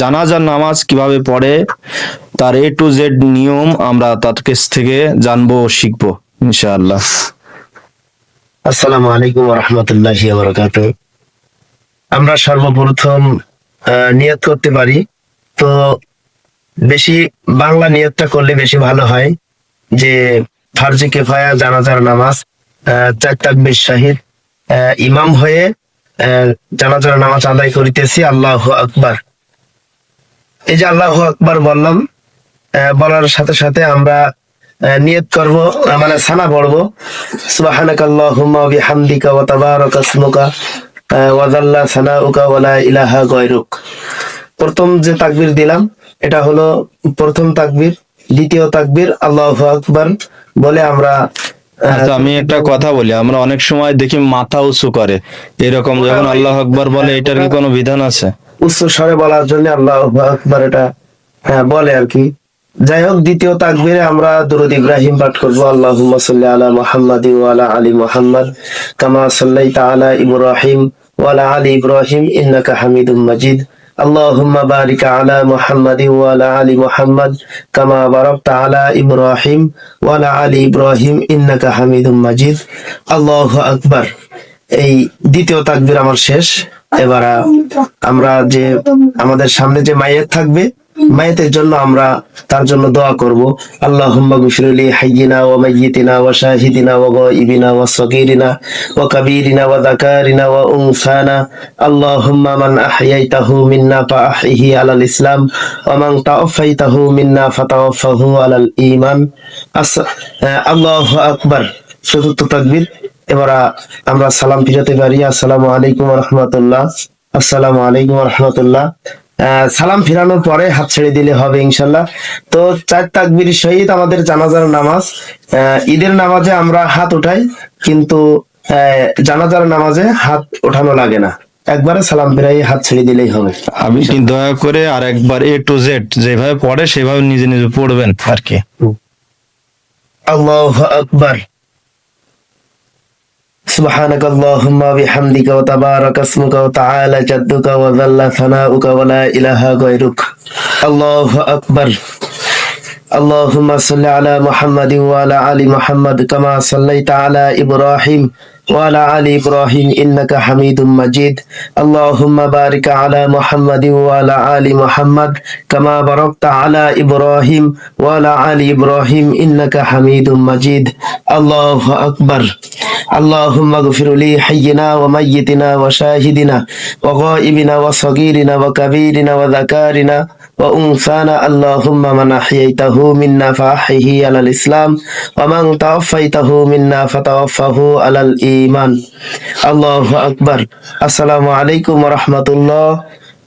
জানাজার নামাজ কীভাবে পড়ে, তার এ টু জেড নিয়ম আমরা তার কাছ থেকে জানব, শিখব, ইনশাআল্লাহ। আসসালামু আলাইকুম রহমতুল্লাহি বরকাত আমরা সর্বপ্রথম নিয়ত করতে পারি। তো বেশি, বাংলা নিয়তটা করলে বেশি ভালো হয় যে, ফার্জি কেফায়া, জানাজার নামাজ চার তাকবির শাহিদ ইমাম হয়ে জানাজার নামাজ আদায় করিতেছি, আল্লাহ আকবার। এই যে আল্লাহ আকবার বললাম বলার সাথে সাথে আমরা নিয়ত করব মানে সানা পড়ব। সুবহানাক প্রথম যে তাকবীর দিলাম, এটা হলো প্রথম তাকবীর। দ্বিতীয় তাকবীর, আল্লাহু আকবার বলে আমরা আচ্ছা আমি একটা কথা বলি, আমরা অনেক সময় দেখি মাথা উঁচু করে। এরকম যখন আল্লাহ আকবার বলে, এটার কি কোনো বিধান আছে? উচ্চ স্বরে বলার জন্য আল্লাহ আকবার এটা হ্যাঁ বলে আর কি যাই হোক দ্বিতীয় তাকবীরে আমরা দুরুদ ইব্রাহিম পাঠ করবো আল্লাহুম্মা সাল্লি আলা মুহাম্মাদ ওয়া আলা আলি মুহাম্মাদ কামা সাল্লাইতা আলা ইব্রাহিম ওয়া আলা আলি ইব্রাহিম ইন্নাকা হামিদুম মাজিদ اللهم بارك على محمد وعلى آل محمد كما باركت على إبراهيم وعلى آل إبراهيم إنك حميد مجيد الله أكبر এই দ্বিতীয় তাকবীর আমার শেষ এবার আমরা যে আমাদের সামনে যে মাইয়ের থাকবে, মাইয়েতের জন্য আমরা তার জন্য দোয়া করব। আল্লাহুম্মা গফিরলি হাইয়িনা ওয়া মাইয়িতিনা ওয়া শাহিদিনা ওয়া ওয়া ওয়া কাবীরিনা ওয়া যাকারিনা ওয়া উনসানা। মান মিন্না ফাআহইহি আলাল ইসলাম ওয়া মান মিন্না ফাতাওফাহু আলাল ঈমান। আল্লাহু আকবার। চতুর্থ তাকবীর। এবার আমরা সালাম ফিরাতে পারি। আসসালাম আলাইকুম রহমতুল্লাহ। আসসালাম আলাইকুম রহমতুল্লাহ। সালাম ফিরানোর পরে হাত ছেড়ে দিলে হবে ইনশাল্লাহ তো চার তাকবির সহিত আমাদের জানাজার নামাজ ঈদের নামাজে আমরা হাত উঠাই কিন্তু জানাজার নামাজে হাত ওঠানো লাগে না। একবারে সালাম ফিরাই হাত ছেড়ে দিলেই হবে। আমি দয়া করে আর একবার এ টু জেড যেভাবে পড়ে সেভাবে নিজে নিজে পড়বেন আর কি। আল্লাহ আকবার। سبحانك اللهم وبحمدك وتبارك اسمك وتعالى جدك وذل ثناؤك ولا إله غيرك. الله أكبر. اللهم صل على محمد وعلى آل محمد كما صليت على إبراهيم وعلى آل إبراهيم إنك حميد مجيد. اللهم بارك على محمد وعلى آل محمد كما باركت على إبراهيم وعلى آل إبراهيم إنك حميد مجيد. الله أكبر. اللهم اغفر لي حينا وميتنا وشاهدنا وغائبنا وصغيرنا وكبيرنا وذكارنا وأنثانا اللهم من أحييته منا فأحيه على الإسلام ومن توفيته منا فتوفه على الإيمان الله أكبر السلام عليكم ورحمة الله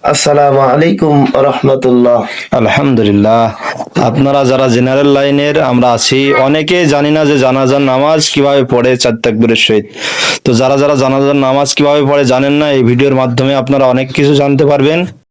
السلام عليكم ورحمة الله আলহামদুলিল্লাহ আপনারা যারা জেনারেল লাইনের আমরা আছি, অনেকে জানি না যে জানাজার নামাজ কীভাবে পড়ে চার তাকবীরের সহিত। তো যারা যারা জানাজার নামাজ কীভাবে পড়ে জানেন না, এই ভিডিওর মাধ্যমে আপনারা অনেক কিছু জানতে পারবেন।